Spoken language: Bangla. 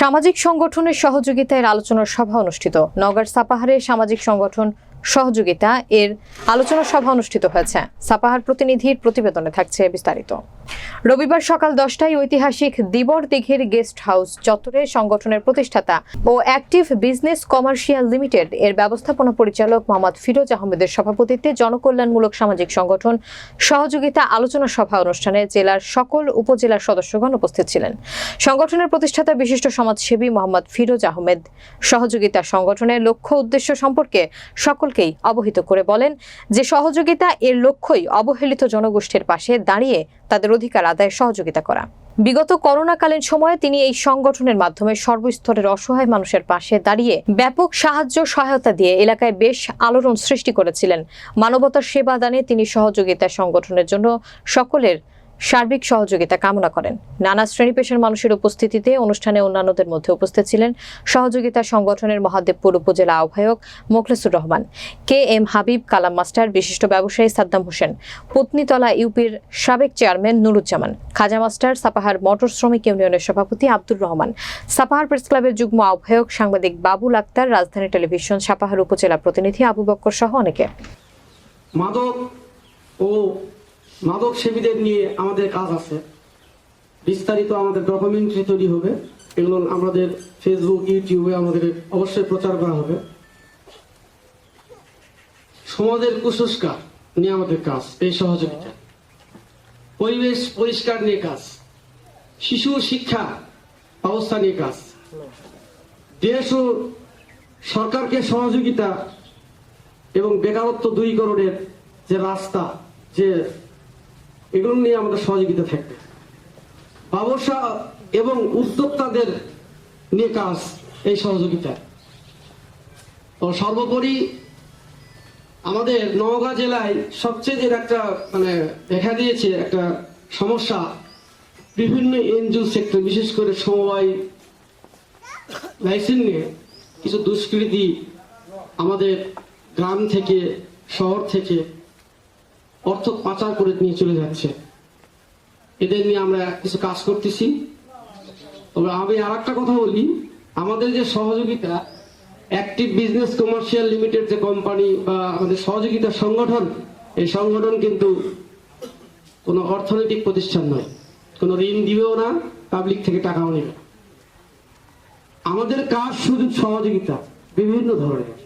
সামাজিক সংগঠনের সহযোগিতায় আলোচনা সভা অনুষ্ঠিত। নগর সাপাহারে সামাজিক সংগঠন সহযোগিতা এর আলোচনা সভা অনুষ্ঠিত হয়েছে। সাপাহার প্রতিনিধির প্রতিবেদনে থাকছে বিস্তারিত। রবিবার সকাল দশটায় ঐতিহাসিক দিবর দিঘির গেস্ট হাউস চত্বরে সংগঠনের প্রতিষ্ঠাতা ও অ্যাক্টিভ বিজনেস কমার্শিয়াল লিমিটেড এর ব্যবস্থাপনা পরিচালক মোহাম্মদ ফিরোজ আহমেদের সভাপতিত্বে জনকল্যাণমূলক সামাজিক সংগঠন সহযোগিতা আলোচনা সভা অনুষ্ঠানে জেলার সকল উপজেলার সদস্যগণ উপস্থিত ছিলেন। সংগঠনের প্রতিষ্ঠাতা বিশিষ্ট সমাজসেবী মোহাম্মদ ফিরোজ আহমেদ সহযোগিতা সংগঠনের লক্ষ্য উদ্দেশ্য সম্পর্কে সকলকেই অবহিত করে বলেন যে সহযোগিতা এর লক্ষ্যই অবহেলিত জনগোষ্ঠীর পাশে দাঁড়িয়ে তাদের অধিকার আদায়ে সহযোগিতা করা। বিগত করোনাকালীন সময়ে তিনি এই সংগঠনের মাধ্যমে সর্বস্তরের অসহায় মানুষের পাশে দাঁড়িয়ে ব্যাপক সাহায্য, সহায়তা দিয়ে এলাকায় বেশ আলোড়ন সৃষ্টি করেছিলেন। মানবতার সেবা দানে তিনি সহযোগিতা সংগঠনের জন্য সকলের সার্বিক সহযোগিতা কামনা করেন। নানা শ্রেণি পেশার মানুষের উপস্থিতিতে অনুষ্ঠানে অন্যান্যদের মধ্যে উপস্থিত ছিলেন সহযোগিতা সংগঠনের মহাদেবপুর উপজেলা আহ্বায়ক Mokhlesur Rahman, K M Habib Kalam master, বিশিষ্ট ব্যবসায়ী সাদ্দাম হোসেন, পত্নীতলা ইউপির সাবেক chairman Nuruzzaman, Khaja master Sapahar motor শ্রমিক ইউনিয়নের সভাপতি আব্দুর রহমান, সাপাহার প্রেস ক্লাবের যুগ্ম আহ্বায়ক সাংবাদিক বাবুল আক্তার, রাজধানী টেলিভিশন সাপাহার উপজেলা প্রতিনিধি আবু বক্কর সহ অনেকে। মাদক ও মাদক সেবীদের নিয়ে আমাদের কাজ আছে। বিস্তারিত আমাদের ডকুমেন্টারি তৈরি হবে। এগুলো আমাদের ফেসবুক ইউটিউবে আমাদের অবশ্যই প্রচার করা হবে। সমাজের কুসংস্কার নিয়ে আমাদের কাজ, এই সহযোগিতা। পরিবেশ পরিষ্কার নিয়ে কাজ। শিশু শিক্ষা ব্যবস্থা নিয়ে কাজ। দেশ ও সরকারকে সহযোগিতা এবং বেকারত্ব দূরীকরণের যে রাস্তা, যে এগুলো নিয়ে আমাদের সহযোগিতা থাকবে। ব্যবসা এবং উদ্যোক্তাদের নিয়ে কাজ এই সহযোগিতা। তো সর্বোপরি আমাদের নওগাঁ জেলায় সবচেয়ে যে একটা মানে দেখা দিয়েছে একটা সমস্যা, বিভিন্ন এনজিও সেক্টর, বিশেষ করে সমবায় লাইসেন্স নিয়ে কিছু দুষ্কৃতী আমাদের গ্রাম থেকে, শহর থেকে অর্থ পাচার করে নিয়ে চলে যাচ্ছে। এদের নিয়ে আমরা কিছু কাজ করতেছি। তবে আমি আর কথা বলি, আমাদের যে সহযোগিতা অ্যাক্টিভ বিজনেস কমার্শিয়াল লিমিটেড যে কোম্পানি বা আমাদের সহযোগিতা সংগঠন, এই সংগঠন কিন্তু কোনো অর্থনৈতিক প্রতিষ্ঠান নয়। কোনো ঋণ দিবেও না পাবলিক থেকে টাকাও নেবে। আমাদের কাজ শুধু সহযোগিতা, বিভিন্ন ধরনের।